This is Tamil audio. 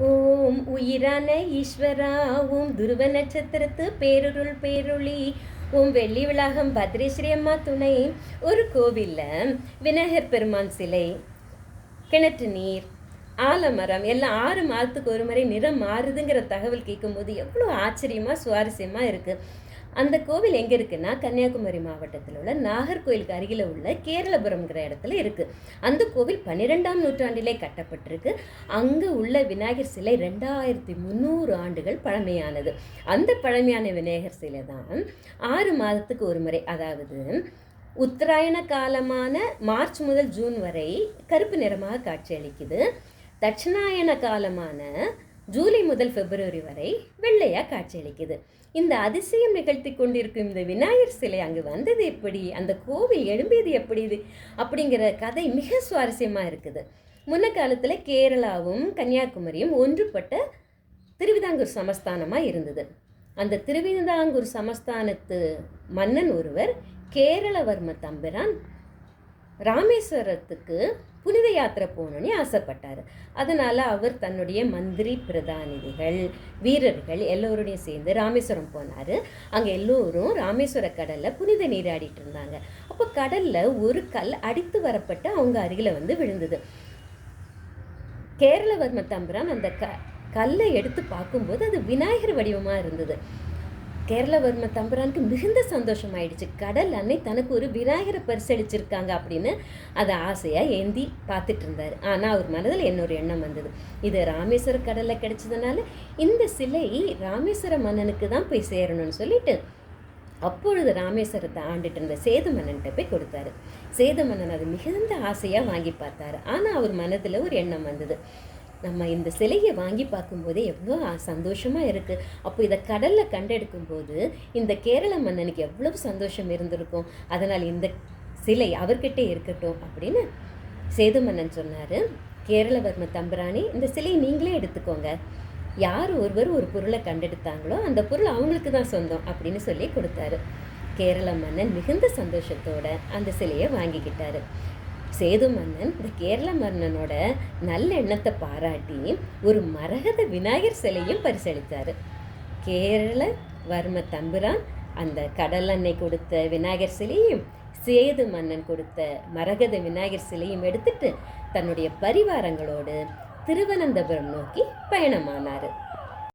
ஓம் உயிரான ஈஸ்வரா ஓம் துருவ நட்சத்திரத்து பேருருள் பேருளி ஓம் வெள்ளி விளாகம் பத்ரேஸ்வரி அம்மா துணை. ஒரு கோவிலில் விநாயகர் பெருமான் சிலை கிணற்று நீர் ஆலமரம் எல்லாம் ஆறு மாதத்துக்கு ஒரு முறை நிறம் மாறுதுங்கிற தகவல் கேட்கும்போது எவ்வளோ ஆச்சரியமாக சுவாரஸ்யமாக இருக்குது அந்த கோவில் எங்கே இருக்குன்னா கன்னியாகுமரி மாவட்டத்தில் உள்ள நாகர்கோயிலுக்கு அருகில் உள்ள கேரளபுரம்ங்கிற இடத்துல இருக்குது அந்த கோவில் பன்னிரெண்டாம் நூற்றாண்டிலே கட்டப்பட்டிருக்கு. அங்கே உள்ள விநாயகர் சிலை ரெண்டாயிரத்தி முந்நூறு ஆண்டுகள் பழமையானது. அந்த பழமையான விநாயகர் சிலை தான் ஆறு மாதத்துக்கு ஒரு முறை அதாவது உத்தராயண காலமான மார்ச் முதல் ஜூன் வரை கருப்பு நிறமாக காட்சியளிக்குது. தட்சிணாயன காலமான ஜூலை முதல் பிப்ரவரி வரை வெள்ளையாக காட்சியளிக்குது. இந்த அதிசயம் நிகழ்த்தி கொண்டிருக்கும் இந்த விநாயகர் சிலை அங்கு வந்தது எப்படி? அந்த கோவில் எழும்பியது எப்படி இது? அப்படிங்கிற கதை மிக சுவாரஸ்யமாக இருக்குது. முன்ன காலத்தில் கேரளாவும் கன்னியாகுமரியும் ஒன்றுபட்ட திருவிதாங்கூர் சமஸ்தானமாக இருந்தது. அந்த திருவிதாங்கூர் சமஸ்தானத்து மன்னன் ஒருவர் கேரளவர்ம தம்பிரான் ராமேஸ்வரத்துக்கு புனித யாத்திரை போகணுன்னு ஆசைப்பட்டார். அதனால் அவர் தன்னுடைய மந்திரி பிரதானிதிகள் வீரர்கள் எல்லோருடையும் சேர்ந்து ராமேஸ்வரம் போனார். அங்கே எல்லோரும் ராமேஸ்வர கடலில் புனித நீராடிட்டு இருந்தாங்க. அப்போ கடலில் ஒரு கல் அடித்து வரப்பட்டு அவங்க அருகில் வந்து விழுந்தது. கேரளவர்ம தம்பிரான் அந்த க கல்லை எடுத்து பார்க்கும்போது அது விநாயகர் வடிவமாக இருந்தது. கேரளவர்ம தம்புரானுக்கு மிகுந்த சந்தோஷம் ஆயிடுச்சு கடல் அன்னை தனக்கு ஒரு விநாயகரை பரிசளிச்சிருக்காங்க அப்படின்னு அதை ஆசையாக ஏந்தி பார்த்துட்டு இருந்தார் ஆனால் அவர் மனதில் இன்னொரு எண்ணம் வந்தது. இது ராமேஸ்வர கடலில் கிடைச்சதுனால இந்த சிலை ராமேஸ்வர மன்னனுக்கு தான் போய் சேரணும்னு சொல்லிட்டு அப்பொழுது ராமேஸ்வரத்தை ஆண்டுட்டு இருந்த சேது மன்னன்கிட்ட போய் கொடுத்தாரு. சேது மன்னன் அது மிகுந்த ஆசையாக வாங்கி பார்த்தாரு. ஆனால் அவர் மனதில் ஒரு எண்ணம் வந்தது. நம்ம இந்த சிலையை வாங்கி பார்க்கும்போதே எவ்வளோ சந்தோஷமாக இருக்குது அப்போ இதை கடலில் கண்டெடுக்கும் போது இந்த கேரள மன்னனுக்கு எவ்வளவு சந்தோஷம் இருந்திருக்கும். அதனால் இந்த சிலை அவர்கிட்டே இருக்கட்டும் அப்படின்னு சேது மன்னன் சொன்னார். கேரளவர்ம தம்பிராணி இந்த சிலையை நீங்களே எடுத்துக்கோங்க. யார் ஒருவர் ஒரு பொருளை கண்டெடுத்தாங்களோ அந்த பொருள் அவங்களுக்கு தான் சொந்தம் அப்படின்னு சொல்லி கொடுத்தாரு. கேரள மன்னன் மிகுந்த சந்தோஷத்தோட அந்த சிலையை வாங்கிக்கிட்டாரு. சேது மன்னன் இந்த கேரள மன்னனோட நல்ல எண்ணத்தை பாராட்டி ஒரு மரகத விநாயகர் சிலையும் பரிசளித்தார். கேரள வர்ம தம்புரான் அந்த கடல் அன்னை கொடுத்த விநாயகர் சிலையும் சேது மன்னன் கொடுத்த மரகத விநாயகர் சிலையும் எடுத்துட்டு தன்னுடைய பரிவாரங்களோடு திருவனந்தபுரம் நோக்கி பயணமானார்.